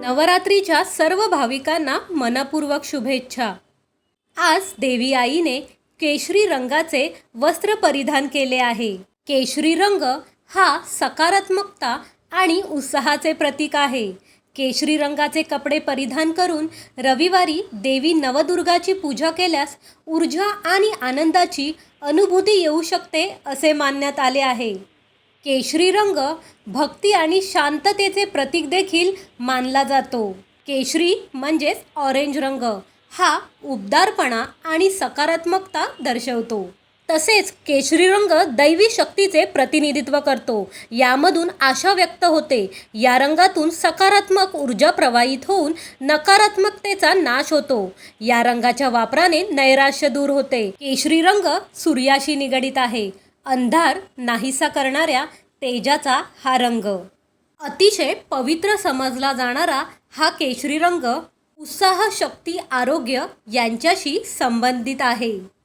नवरात्रीच्या सर्व भाविकांना मनपूर्वक शुभेच्छा. आज देवी आईने केशरी रंगाचे वस्त्र परिधान केले आहे. केशरी रंग हा सकारात्मकता आणि उत्साहाचे प्रतीक आहे. केशरी रंगाचे कपडे परिधान करून रविवारी देवी नवदुर्गाची पूजा केल्यास ऊर्जा आणि आनंदाची अनुभूती येऊ शकते असे मानण्यात आले आहे. केशरी रंग भक्ती आणि शांततेचे प्रतीक देखील मानला जातो. केशरी म्हणजेच ऑरेंज रंग. हा उबदारपणा आणि सकारात्मकता दर्शवतो. तसेच केशरी रंग दैवी शक्तीचे प्रतिनिधित्व करतो. यामधून आशा व्यक्त होते. या रंगातून सकारात्मक ऊर्जा प्रवाहित होऊन नकारात्मकतेचा नाश होतो. या रंगाच्या वापराने नैराश्य दूर होते. केशरी रंग सूर्याशी निगडित आहे. अंधार नाहीसा करणाऱ्या तेजाचा हा रंग. अतिशय पवित्र समजला जाणारा हा केशरी रंग उत्साह शक्ती आरोग्य यांच्याशी संबंधित आहे.